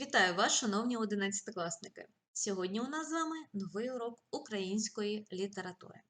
Вітаю вас, шановні одинадцятикласники! Сьогодні у нас з вами новий урок української літератури.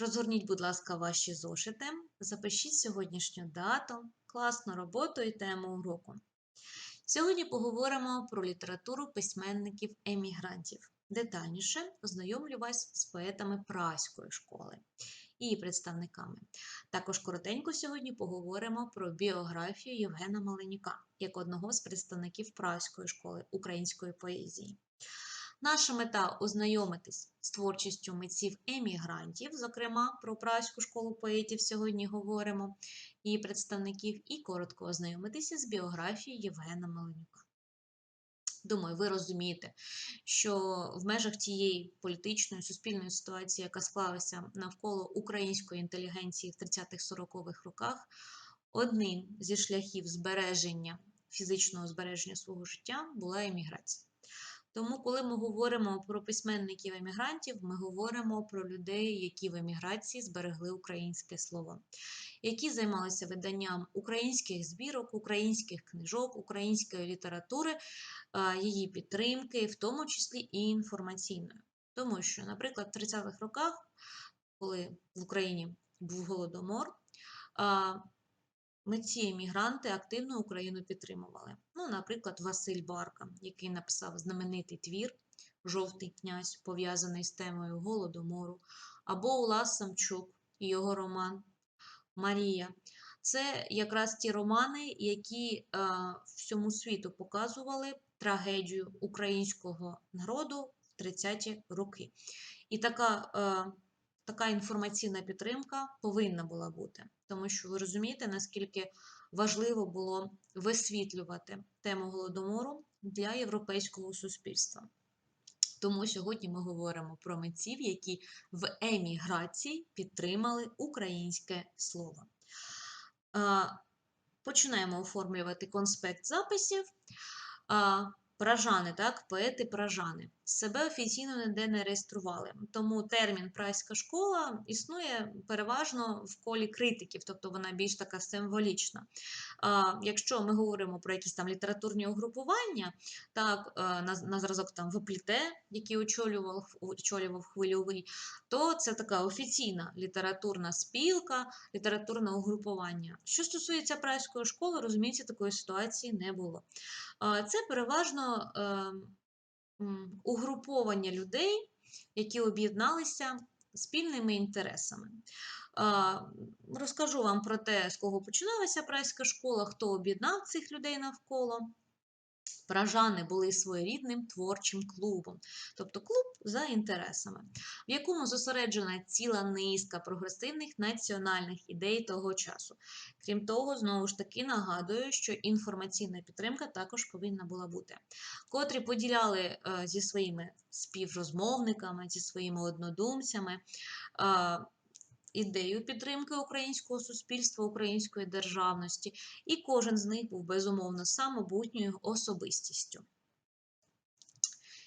Розгорніть, будь ласка, ваші зошити, запишіть сьогоднішню дату, класну роботу і тему уроку. Сьогодні поговоримо про літературу письменників-емігрантів. Детальніше ознайомлю вас з поетами праської школи і представниками. Також коротенько сьогодні поговоримо про біографію Євгена Маленюка як одного з представників праської школи української поезії. Наша мета ознайомитись з творчістю митців-емігрантів, зокрема про праську школу поетів сьогодні говоримо, і представників, і коротко ознайомитися з біографією Євгена Маленюка. Думаю, ви розумієте, що в межах тієї політичної суспільної ситуації, яка склалася навколо української інтелігенції в 30-40-х роках, одним зі шляхів збереження фізичного збереження свого життя була еміграція. Тому, коли ми говоримо про письменників-емігрантів, ми говоримо про людей, які в еміграції зберегли українське слово, які займалися виданням українських збірок, українських книжок, української літератури, її підтримки, в тому числі і інформаційною. Тому що, наприклад, в 30-х роках, коли в Україні був голодомор, Митці емігранти активно Україну підтримували. Ну, Наприклад, Василь Барка, який написав знаменитий твір Жовтий князь, пов'язаний з темою Голодомору, або Улас Самчук і його роман Марія. Це якраз ті романи, які всьому світу показували трагедію українського народу в 30-ті роки. І така, е, така інформаційна підтримка повинна була бути тому що ви розумієте, наскільки важливо було висвітлювати тему голодомору для європейського суспільства. Тому сьогодні ми говоримо про митців, які в еміграції підтримали українське слово. Починаємо оформлювати конспект записів. Пражани, так, поети пражани себе офіційно ніде не реєстрували. Тому термін прайська школа існує переважно в колі критиків, тобто вона більш така символічна. Якщо ми говоримо про якісь там літературні угрупування, так, е, на на зразок там Випліте, який очолював очолював хвильовий, то це така офіційна літературна спілка, літературне угрупування. Що стосується прайської школи, розуміється, такої ситуації не було. Це переважно ем, угруповання людей, які об'єдналися спільними інтересами. Розкажу вам про те, з кого починалася прайська школа, хто об'єднав цих людей навколо. Пражани були своєрідним творчим клубом, тобто клуб за інтересами, в якому зосереджена ціла низка прогресивних національних ідей того часу. Крім того, знову ж таки нагадую, що інформаційна підтримка також повинна була бути, котрі поділяли е, зі своїми співрозмовниками, зі своїми однодумцями ідею підтримки українського суспільства, української державності, і кожен з них був безумовно самобутньою особистістю.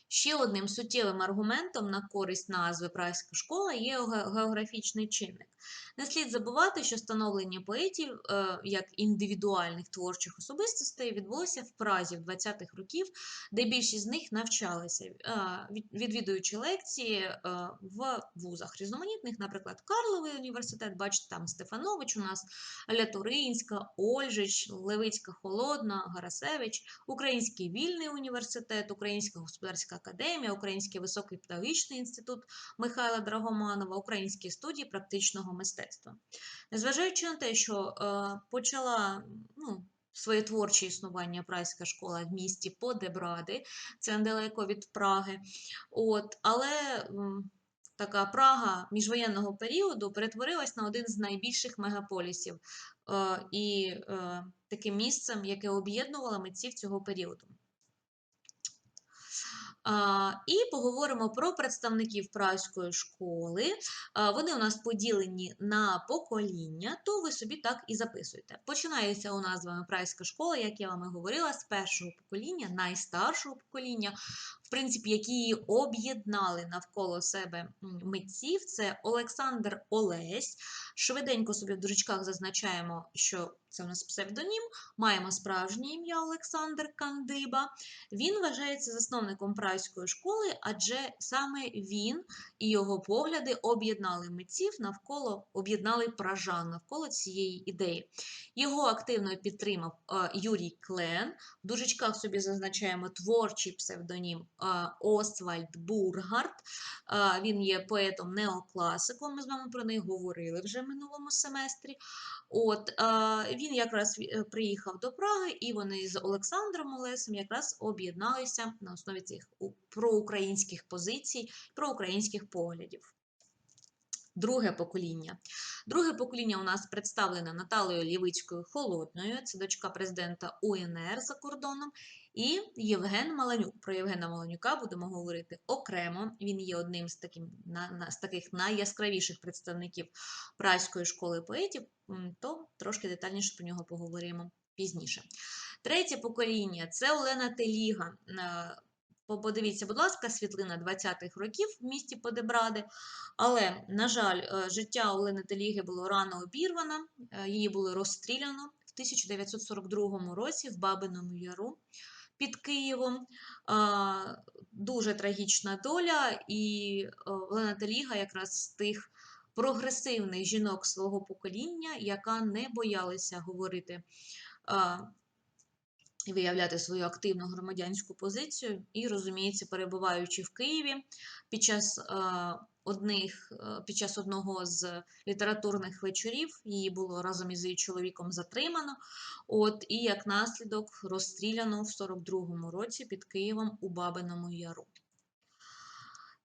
Ще одним суттєвим аргументом на користь назви Прайська школа є географічний чинник. Не слід забувати, що становлення поетів е, як індивідуальних творчих особистостей відбулося в Празі в 20-х років, де більшість з них навчалися, е, відвідуючи лекції е, в вузах різноманітних, наприклад, Карловий університет, бачите, там Стефанович, у нас Лятуринська, Ольжич, Левицька Холодна, Гарасевич, Український вільний університет, Українська господарська академія, Український високий педагогічний інститут Михайла Драгоманова, Українські студії практичного мистецтва. Незважаючи на те, що е, почала ну, своє творче існування прайська школа в місті Подебради, це недалеко від Праги. От, Але така Прага міжвоєнного періоду перетворилась на один з найбільших мегаполісів е, і е, таким місцем, яке об'єднувало митців цього періоду. І поговоримо про представників празької школи. Вони у нас поділені на покоління, то ви собі так і записуєте. Починається у нас з вами прайська школа, як я вам і говорила, з першого покоління, найстаршого покоління, в принципі, які об'єднали навколо себе митців. Це Олександр Олесь. Швиденько собі в дужечках зазначаємо, що це у нас псевдонім. Маємо справжнє ім'я Олександр Кандиба. Він вважається засновником празької школи, адже саме він і його погляди об'єднали митців навколо об'єднали пражан навколо цієї ідеї. Його активно підтримав е, Юрій Клен. В дужечках собі зазначаємо творчий псевдонім Освальд Бургард. Він є поетом неокласиком. Ми з вами про них говорили вже в минулому семестрі. От він якраз е, приїхав до Праги, і вони з Олександром Олесем якраз об'єдналися на основі цих проукраїнських позицій, проукраїнських поглядів. Друге покоління. Друге покоління у нас представлене Наталею Лівицькою Холодною, це дочка президента УНР за кордоном, і Євген Маланюк. Про Євгена Маланюка будемо говорити окремо. Він є одним з, таким, на, на, з таких найяскравіших представників праської школи поетів, то трошки детальніше про нього поговоримо пізніше. Третє покоління це Олена Теліга. По- Подивіться, будь ласка, світлина 20-х років в місті Подебради. Але, на жаль, е, життя Олени Теліги було рано обірвано, е, її було розстріляно в 1942 році в Бабиному Яру під Києвом. Дуже трагічна доля, і е, Олена Теліга якраз з тих прогресивних жінок свого покоління, яка не боялася говорити виявляти свою активну громадянську позицію, і, розуміється, перебуваючи в Києві під час а, одних, е, під час одного з літературних вечорів її було разом із її чоловіком затримано. От, і як наслідок розстріляно в 42-му році під Києвом у Бабиному Яру.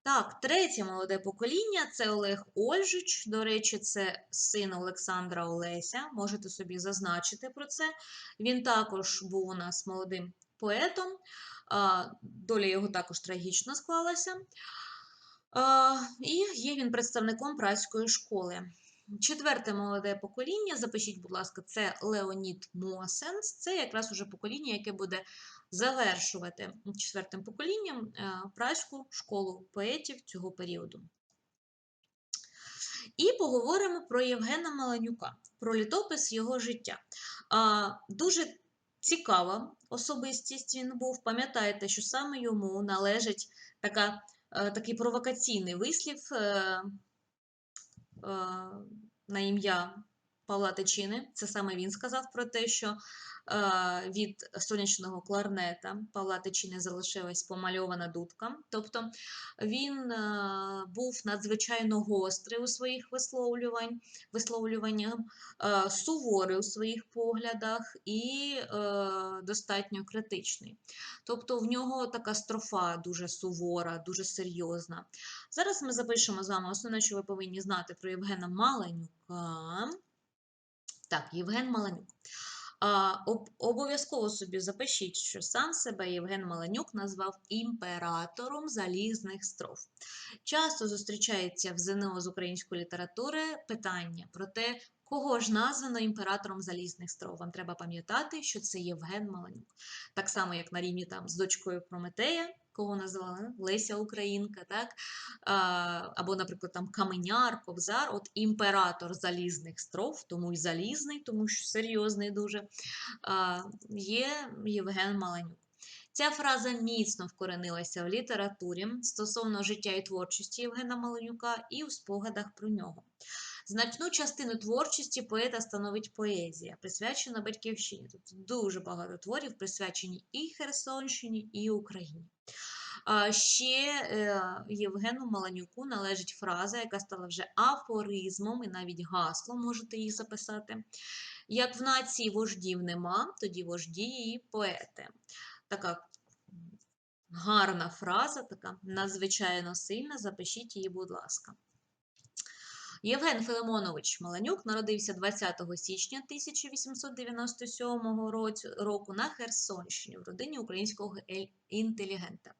Так, третє молоде покоління це Олег Ольжич. До речі, це син Олександра Олеся. Можете собі зазначити про це. Він також був у нас молодим поетом. Доля його також трагічно склалася. І є він представником праської школи. Четверте молоде покоління, запишіть, будь ласка, це Леонід Мосенс. Це якраз уже покоління, яке буде завершувати четвертим поколінням е, праську школу поетів цього періоду. І поговоримо про Євгена Маланюка, про літопис його життя. Дуже цікава особистість він був. Пам'ятаєте, що саме йому належить така, е, такий провокаційний вислів е, на ім'я Павла Тичини. Це саме він сказав про те, що е, від сонячного кларнета Павла Тичини залишилась помальована дудка. Тобто він е, був надзвичайно гострий у своїх висловлювань, висловлюваннях, е, суворий у своїх поглядах і достатньо критичний. Тобто в нього така строфа дуже сувора, дуже серйозна. Зараз ми запишемо з вами основне, що ви повинні знати про Євгена Маланюка. Так, Євген Маланюк. А, об- обов'язково собі запишіть, що сам себе Євген Маланюк назвав імператором залізних стров. Часто зустрічається в ЗНО з української літератури питання про те, кого ж названо імператором залізних стров. Вам треба пам'ятати, що це Євген Маланюк. Так само, як на рівні там з дочкою Прометея, кого назвали Леся Українка, так? Або, наприклад, там Каменяр, Кобзар, от імператор залізних стров, тому й залізний, тому що серйозний дуже, є Євген Маланюк. Ця фраза міцно вкоренилася в літературі стосовно життя і творчості Євгена Маланюка і у спогадах про нього. Значну частину творчості поета становить поезія, присвячена батьківщині. Тут дуже багато творів присвячені і Херсонщині, і Україні. Ще е, Євгену Маланюку належить фраза, яка стала вже афоризмом і навіть гаслом, можете її записати. Як в нації вождів нема, тоді вожді її поети. Така гарна фраза, така надзвичайно сильна. Запишіть її, будь ласка. Євген Филимонович Маланюк народився 20 січня 1897 року на Херсонщині в родині українського інтелігента.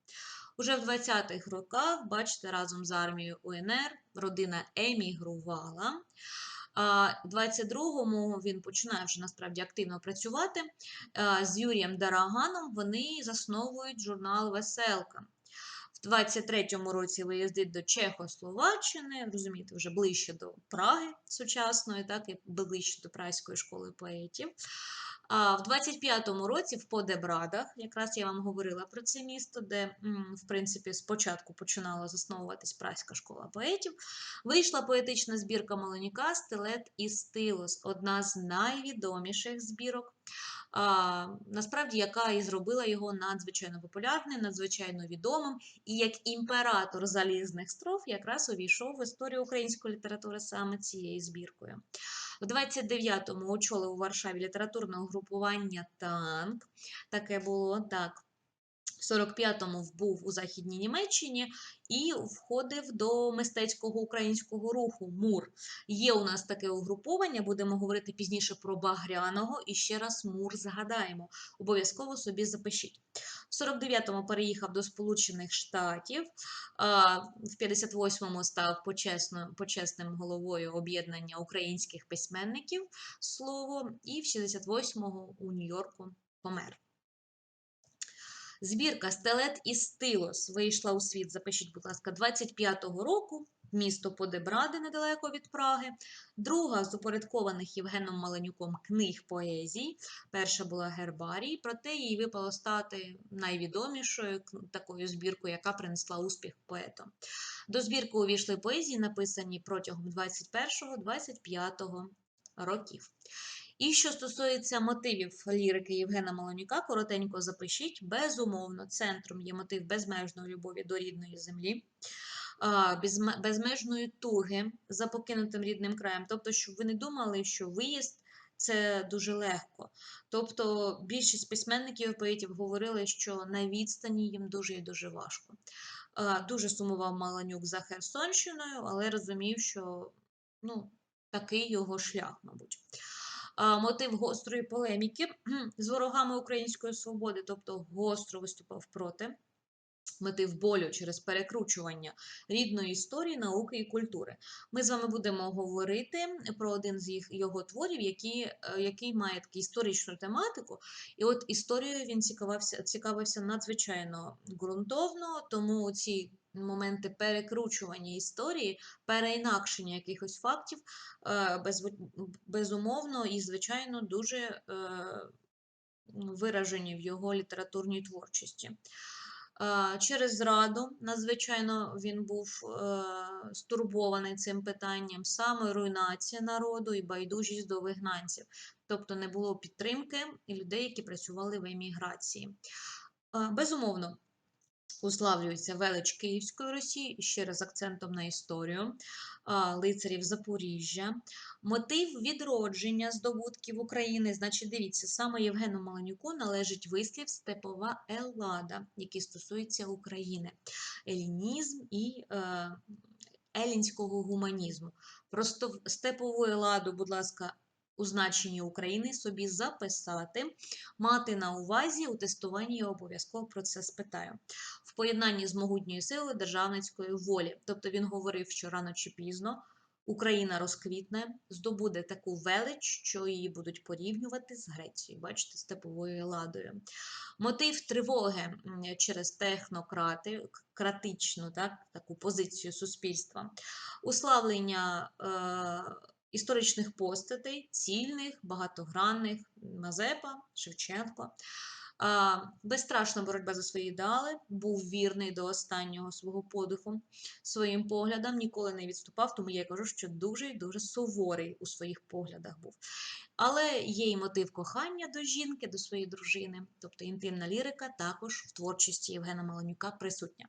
Уже в 20-х роках, бачите, разом з армією УНР родина емігрувала. А в 22-му він починає вже насправді активно працювати. З Юрієм Дараганом вони засновують журнал Веселка. В 23-му році виїздить до Чехословаччини, розумієте, вже ближче до Праги сучасної, так і ближче до Празької школи поетів. А в 25-му році в Подебрадах, якраз я вам говорила про це місто, де, в принципі, спочатку починала засновуватись Празька школа поетів, вийшла поетична збірка Малоніка Стилет і Стилос, одна з найвідоміших збірок. А, насправді, яка і зробила його надзвичайно популярним, надзвичайно відомим, і як імператор залізних строф якраз увійшов в історію української літератури саме цією збіркою. У 29-му очолив у Варшаві літературне угрупування Танк. Таке було так. В 45-му був у Західній Німеччині і входив до мистецького українського руху Мур. Є у нас таке угруповання, будемо говорити пізніше про Багряного і ще раз Мур згадаємо. Обов'язково собі запишіть. В 49-му переїхав до Сполучених Штатів, в 58-му став почесним, почесним головою об'єднання українських письменників слово, і в 68-му у Нью-Йорку помер. Збірка Стелет і Стилос вийшла у світ, запишіть, будь ласка, 25-го року, місто Подебради недалеко від Праги. Друга з упорядкованих Євгеном Маленюком книг поезій. Перша була Гербарій, проте їй випало стати найвідомішою такою збіркою, яка принесла успіх поетам. До збірки увійшли поезії, написані протягом 21-25 років. І що стосується мотивів лірики Євгена Малонюка, коротенько запишіть, безумовно, центром є мотив безмежної любові до рідної землі, безмежної туги за покинутим рідним краєм. Тобто, щоб ви не думали, що виїзд це дуже легко. Тобто, більшість письменників і поетів говорили, що на відстані їм дуже і дуже важко. Дуже сумував Маланюк за Херсонщиною, але розумів, що ну, такий його шлях, мабуть мотив гострої полеміки з ворогами української свободи, тобто гостро виступав проти. Мотив болю через перекручування рідної історії, науки і культури. Ми з вами будемо говорити про один з їх його творів, який е, який має таку історичну тематику. І от історією він цікавився цікавився надзвичайно ґрунтовно, тому ці моменти перекручування історії, переінакшення якихось фактів е, безумовно і, звичайно, дуже е, виражені в його літературній творчості. Е, через зраду, надзвичайно, він був стурбований цим питанням, саме руйнація народу і байдужість до вигнанців, тобто не було підтримки і людей, які працювали в еміграції. Безумовно, уславлюється велич Київської Росії, ще раз акцентом на історію, лицарів Запоріжжя. Мотив відродження здобутків України, значить, дивіться, саме Євгену Маланюку належить вислів Степова Еллада, який стосується України, елінізм і е, елінського гуманізму. Просто степову еладу, будь ласка, у значенні України собі записати, мати на увазі у тестуванні я обов'язково про це спитаю. В поєднанні з могутньою силою державницької волі. Тобто він говорив, що рано чи пізно Україна розквітне, здобуде таку велич, що її будуть порівнювати з Грецією, бачите, степовою ладою. Мотив тривоги через технократи, кратичну так, таку позицію суспільства, уславлення. Е історичних постатей, цільних, багатогранних, Мазепа, Шевченко. Безстрашна боротьба за свої ідеали, був вірний до останнього свого подиху своїм поглядам, ніколи не відступав, тому я кажу, що дуже і дуже суворий у своїх поглядах був. Але є і мотив кохання до жінки, до своєї дружини, тобто інтимна лірика також в творчості Євгена Маланюка присутня.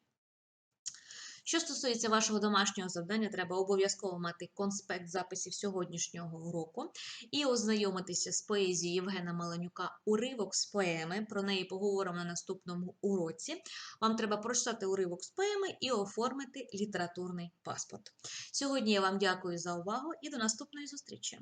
Що стосується вашого домашнього завдання, треба обов'язково мати конспект записів сьогоднішнього уроку і ознайомитися з поезією Євгена Маланюка уривок з поеми. Про неї поговоримо на наступному уроці. Вам треба прочитати уривок з поеми і оформити літературний паспорт. Сьогодні я вам дякую за увагу і до наступної зустрічі!